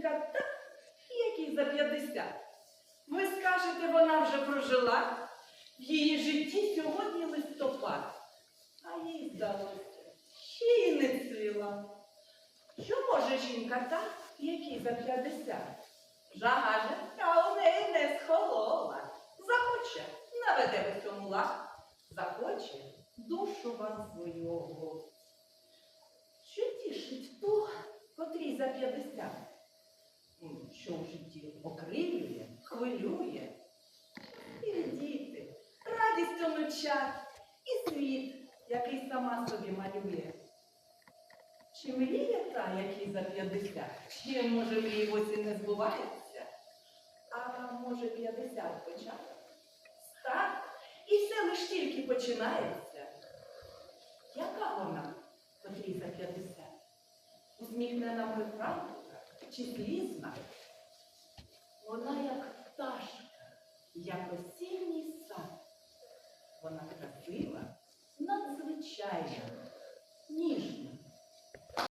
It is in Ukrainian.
дівчинка так, який за 50. Ви скажете, вона вже прожила в її житті сьогодні листопад. А їй здалося, ще й не цвіла. Що може жінка та, який за 50? Жага же, та у неї не схолола. Захоче, наведе в цьому лад. Захоче душу вам свою. Що тішить ту, котрій за 50? Що в житті окрилює, хвилює. І діти, радість онучат, і світ, який сама собі малює. Чи мріє та, який за 50? Чи може мрії ось не збуваються? А може 50 початок? Старт, і все лиш тільки починається. Яка вона, котрій за 50? Усміхнена прифранка чи злісна? Вона як пташка, як осінній сад. Вона красива, надзвичайна,